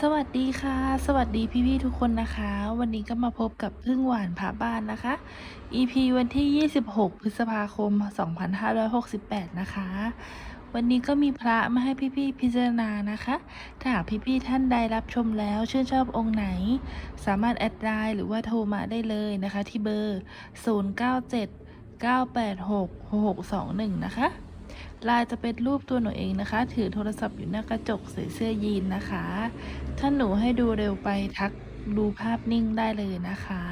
สวัสดีค่ะ สวัสดีพี่ๆทุกคนนะคะ วันนี้ก็มาพบกับพึ่งหวานผาบ้านนะคะ EP วันที่ 26 พฤษภาคม 2568 นะคะ วันนี้ก็มีพระมาให้พี่ๆพิจารณานะคะ ถ้าหากพี่ๆท่านใดรับชมแล้วชื่นชอบองค์ไหน สามารถแอดไลน์หรือว่าโทรมาได้เลยนะคะที่เบอร์ 097 986 6621 นะคะ ลายจะเป็นรูปตัวหนูเองนะคะ ถือโทรศัพท์อยู่หน้ากระจกใส่เสื้อยีนนะคะ ถ้าหนูให้ดูเร็วไปทักดูภาพนิ่งได้เลยนะคะ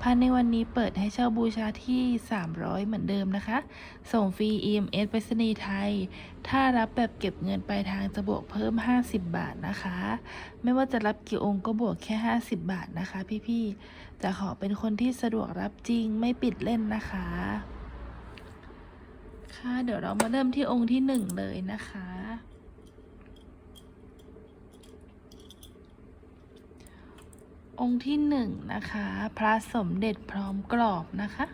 พันในวันนี้เปิดให้เช่าบูชาที่ 300 เหมือนเดิมนะคะ ส่งฟรี EMS ไปรษณีย์ไทย ถ้ารับแบบเก็บเงินปลายทางจะบวกเพิ่ม 50 บาทนะคะ ไม่ว่าจะรับกี่องค์ก็บวกแค่ 50 บาทนะคะ พี่ๆ จะขอเป็นคนที่สะดวกรับจริงไม่ปิดเล่นนะคะ ค่ะเดี๋ยวเรามาเริ่มที่องค์ที่หนึ่งเลยนะคะ องค์ที่หนึ่งนะคะ พระสมเด็จพร้อมกรอบนะคะ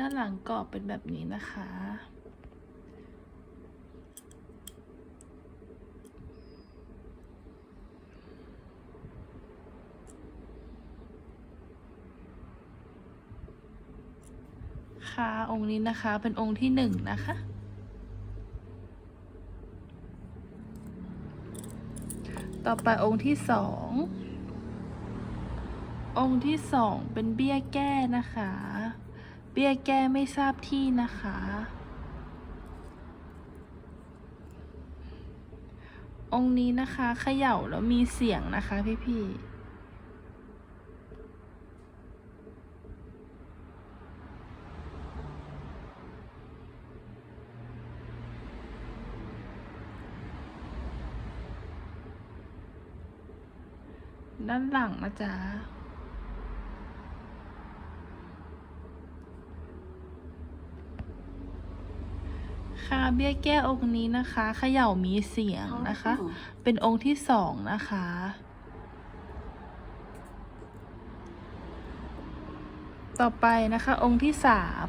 หน้าหลังกรอบเป็นแบบนี้นะคะ ค่ะองค์นี้นะคะเป็นองค์ที่หนึ่งนะคะต่อไปองค์ที่สอง องค์ที่สองเป็นเบี้ยแก้นะคะ บี้ยแก้ไม่ทราบที่นะคะ องค์นี้นะคะเขย่าแล้วมีเสียงนะคะพี่ๆด้านหลังนะจ๊ะ ค่ะเบี้ยแก้องค์นี้นะคะเขย่ามีเสียงนะคะ เป็นองค์ที่สองนะคะ ต่อไปนะคะ องค์ที่สาม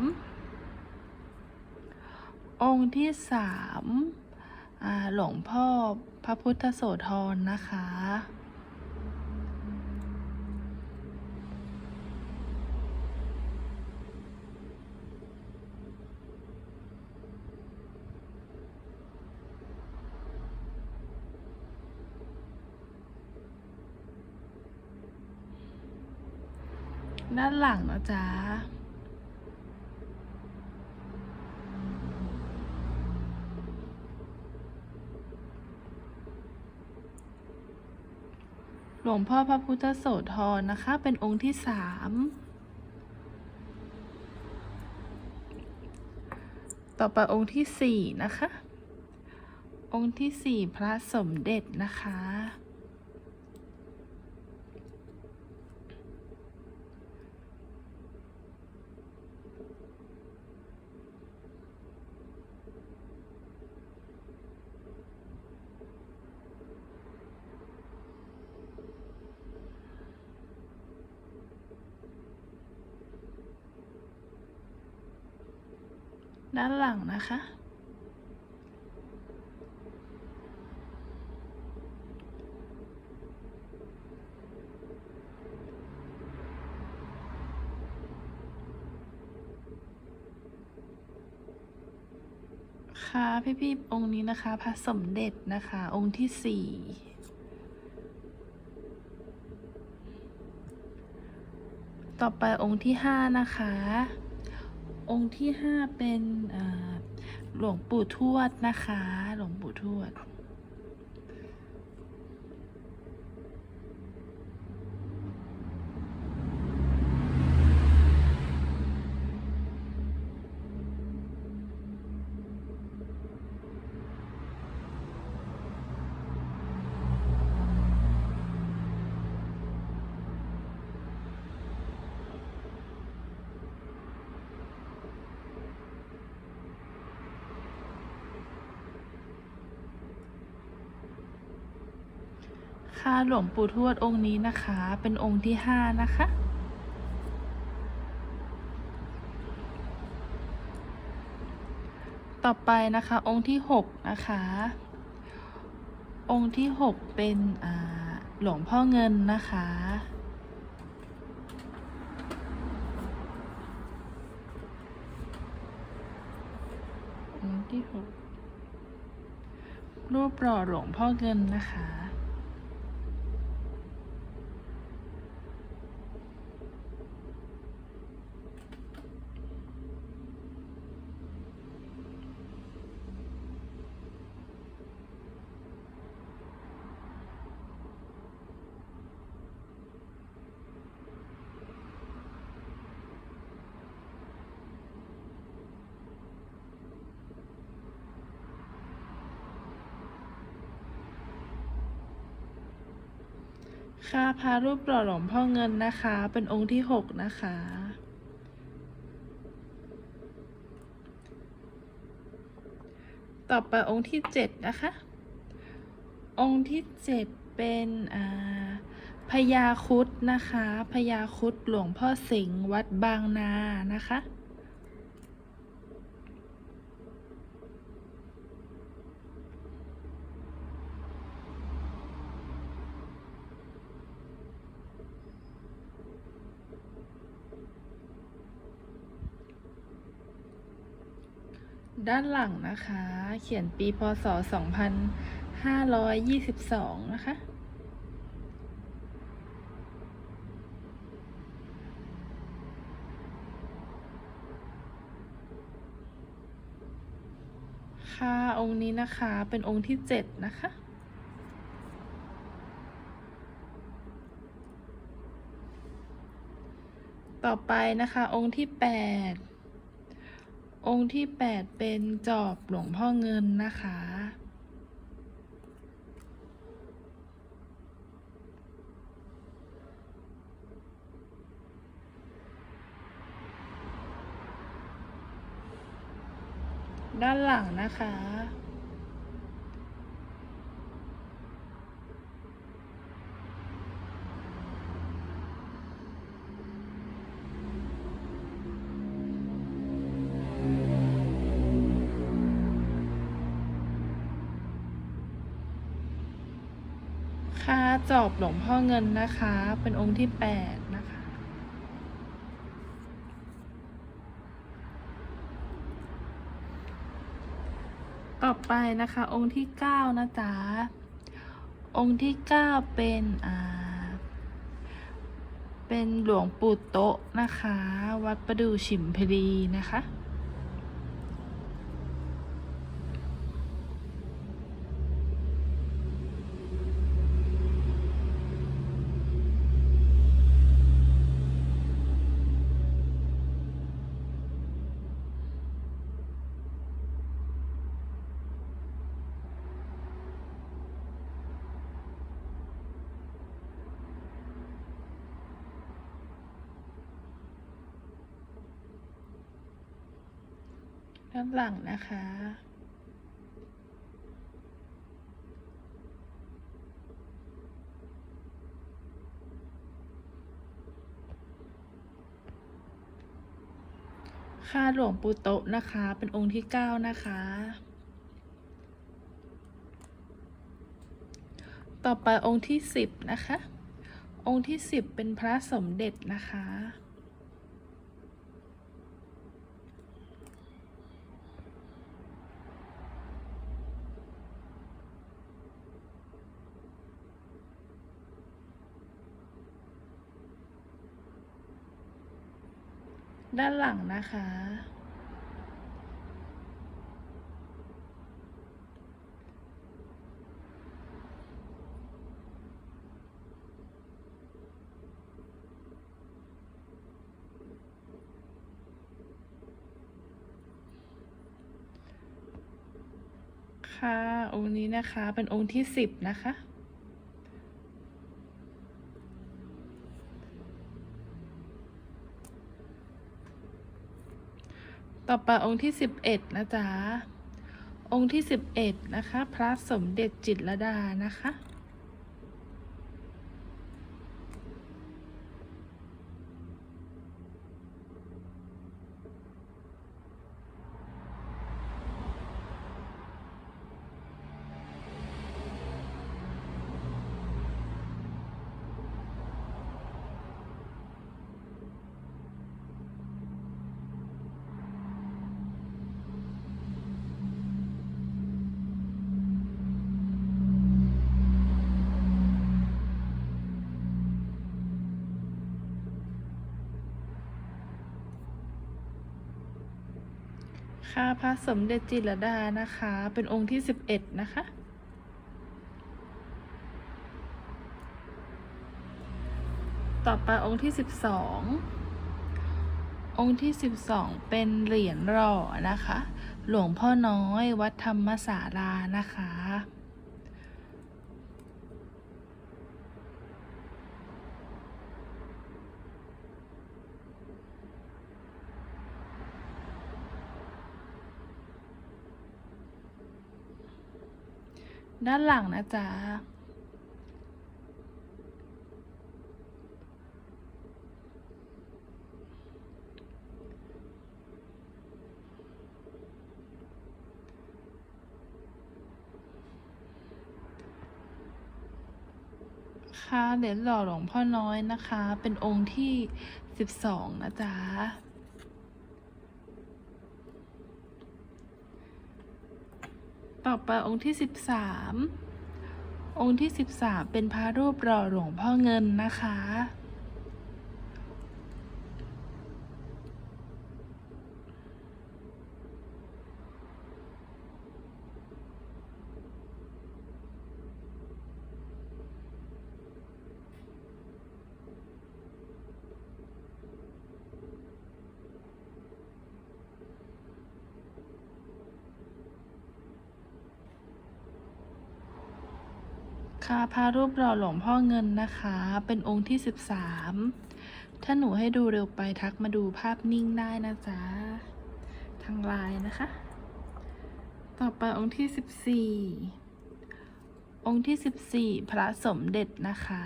องค์ที่สามอ่าหลวงพ่อพระพุทธโสธรนะคะ ด้านหลังนะจ๊ะหลวงพ่อพระพุทธโสธรนะคะ เป็นองค์ที่สามต่อไปองค์ที่สี่นะคะ องค์ที่สี่พระสมเด็จนะคะ ด้านหลังนะคะ ค่ะพี่ๆองค์นี้นะคะพระสมเด็จนะคะ องค์ที่สี่ต่อไปองค์ที่ห้านะคะ องค์ที่ห้าเป็นหลวงปู่ทวดนะคะ หลวงปู่ทวด ค ค่ะหลวงปู่ทวดองค์นี้นะคะ เป็นองค์ที่ห้านะคะ ต่อไปนะคะองค์ที่หกนะคะ องค์ที่หกเป็นหลวงพ่อเงินนะคะองค์ที่หกรูปหล่อหลวงพ่อเงินนะคะ ค่ะพารูปหล่อหลวงพ่อเงินนะคะ เป็นองค์ที่หกนะคะ ต่อไปองค์ที่เจ็ดนะคะ องค์ที่เจ็ดเป็นอ่าพญาคุดนะคะพญาคุดหลวงพ่อสิงห์วัดบางนานะคะ ด้านหลังนะคะ เขียนปีพศ 2522 นะคะ ค่ะ องค์นี้นะคะเป็นองค์ที่ 7 นะคะต่อไปนะคะ องค์ที่ 8 องค์ที่ 8 เป็นจอบหลวงพ่อเงินนะคะ ด้านหลังนะคะ จอบหลวงพ่อเงินนะคะ เป็นองค์ที่แปดนะคะ ต่อไปนะคะ องค์ที่เก้านะจ๊ะ องค์ที่เก้าเป็นอ่าเป็นหลวงปู่โตะนะคะ วัดประดู่ฉิมพลีนะคะ ด้านหลังนะคะ ค่าหลวงปู่โตะนะคะ เป็นองค์ที่เก้านะคะ ต่อไปองค์ที่สิบนะคะ องค์ที่สิบเป็นพระสมเด็จนะคะ ด้านหลังนะคะ ค่ะ องค์นี้นะคะเป็นองค์ที่สิบนะคะ ต่อไปองค์ที่สิบเอ็ดนะจ๊ะ องค์ที่สิบเอ็ดนะคะ พระสมเด็จจิตรลดานะคะ ค่ะพระสมเด็จจิรดานะคะ เป็นองค์ที่สิบเอ็ดนะคะ ต่อไปองค์ที่สิบสององค์ที่สิบสองเป็นเหรียญหล่อนะคะ หลวงพ่อน้อยวัดธรรมศาลานะคะ ด้านหลังนะจ๊ะค่ะเหรียญหล่อหลวงพ่อน้อยนะคะ เป็นองค์ที่สิบสองนะจ๊ะ ต่อไปองค์ที่สิบสามองค์ที่สิบสามเป็นพระรูปหล่อหลวงพ่อเงินนะคะ ค่ะพระรูปหล่อหลวงพ่อเงินนะคะ เป็นองค์ที่สิบสามถ้าหนูให้ดูเร็วไปทักมาดูภาพนิ่งได้นะจ๊ะ ทางไลน์นะคะ ต่อไปองค์ที่สิบสี่องค์ที่สิบสี่พระสมเด็จนะคะ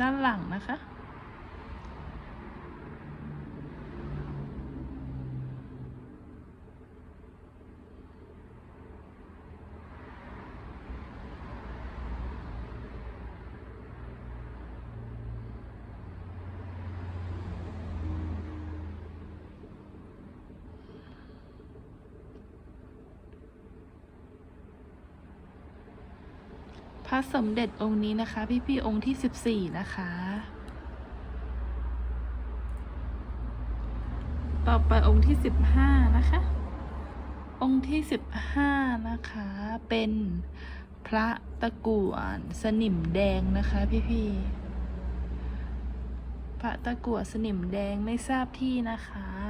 ด้านหลังนะคะ สมเด็จองค์นี้นะคะ พี่ๆองค์ที่สิบสี่นะคะ ต่อไปองค์ที่สิบห้านะคะ องค์ที่สิบห้านะคะ เป็นพระตะกั่วสนิมแดงนะคะ พี่ๆพระตะกั่วสนิมแดงไม่ทราบที่นะคะ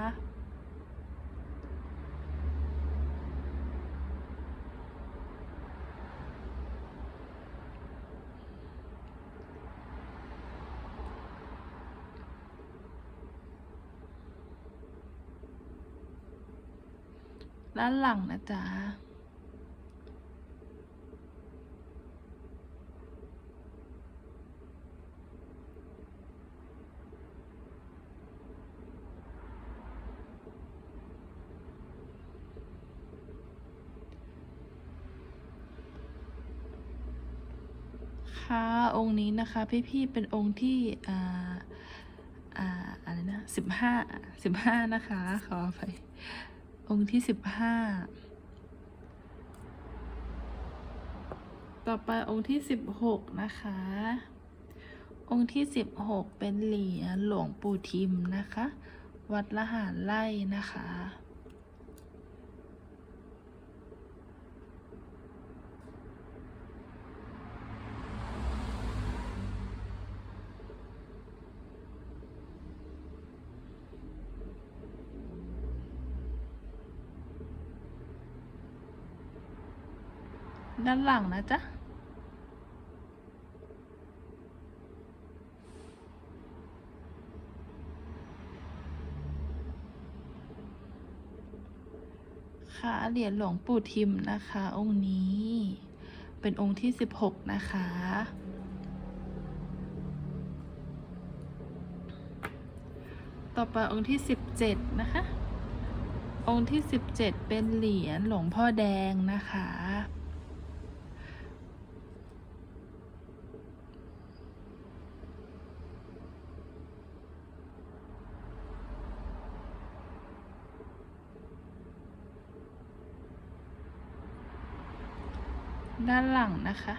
ด้านหลังนะจ๊ะค่ะองค์นี้นะคะพี่ๆเป็นองค์ที่อ่าอ่าอะไรนะสิบห้าสิบห้านะคะขออภัย องค์ที่สิบห้าต่อไปองค์ที่สิบหกนะคะ องค์ที่สิบหกเป็นเหรียญหลวงปู่ทิมนะคะ วัดละหารไล่นะคะ ด้านหลังนะจ๊ะ ค่ะเหรียญหลวงปู่ทิมนะคะ องค์นี้ เป็นองค์ที่สิบหกนะคะต่อไปองค์ที่สิบเจ็ดนะคะ องค์ที่สิบเจ็ดเป็นเหรียญหลวงพ่อแดงนะคะ ด้านหลังนะคะ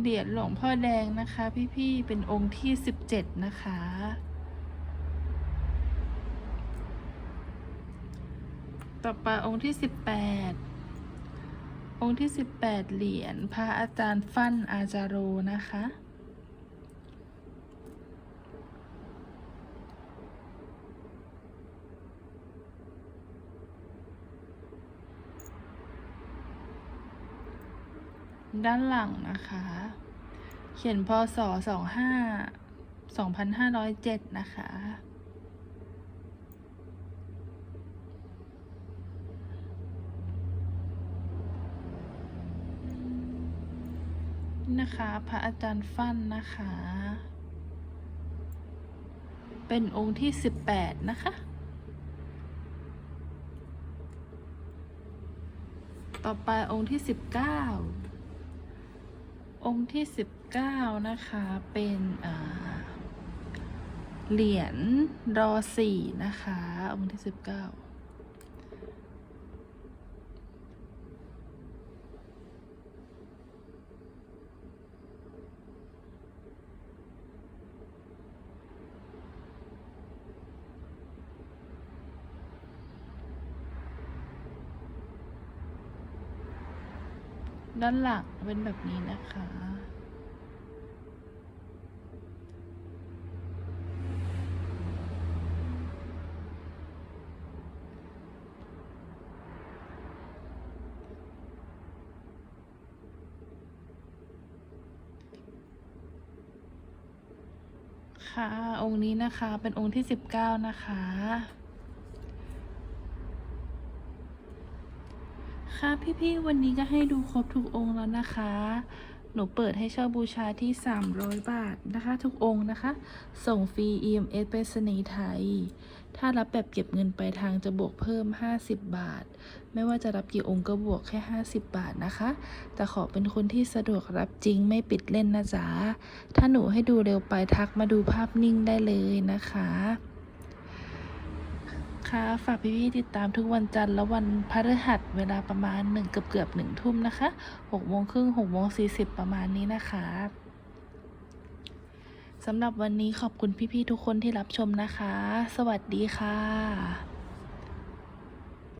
เหรียญหลวงพ่อแดงนะคะ พี่ๆ เป็นองค์ที่สิบเจ็ดนะคะ ต่อไปองค์ที่สิบแปดองค์ที่สิบแปดเหรียญพระอาจารย์ฟั่นอาจารโรนะคะ ด้านหลังนะคะ เขียนพศสองห้าสองพันห้าร้อยเจ็ดนะคะ นะคะ พระอาจารย์ฟั่นนะคะ เป็นองค์ที่สิบแปดนะคะต่อไปองค์ที่สิบเก้า องค์ที่ 19 นะคะ เป็นเหรียญรอสีนะคะ องค์ที่ 19 ด้านหลังเป็นแบบนี้นะคะ ค่ะ องค์นี้นะคะเป็นองค์ที่สิบเก้านะคะ ค่ะพี่ๆวันนี้ก็ให้ดูครบทุกองค์แล้วนะคะ หนูเปิดให้เช่าบูชาที่ 300 บาทนะคะ ทุกองค์นะคะ ส่งฟรี EMS ไปรษณีย์ไทย ถ้ารับแบบเก็บเงินไปลายทางจะบวกเพิ่ม 50 บาท ไม่ว่าจะรับกี่องค์ก็บวกแค่ 50 บาทนะคะ แต่ขอเป็นคนที่สะดวกรับจริงไม่ปิดเล่นนะจ๊ะถ้าหนูให้ดูเร็วไปทักมาดูภาพนิ่งได้เลยนะคะ คะ ฝากพี่ๆติดตามทุกวันจันทร์และวันพฤหัสเวลาประมาณหนึ่งเกือบเกือบหนึ่งทุ่มนะคะหกโมงครึ่งหกโมงสี่สิบประมาณนี้นะคะสำหรับวันนี้ขอบคุณพี่ๆทุกคนที่รับชมนะคะ สวัสดีค่ะ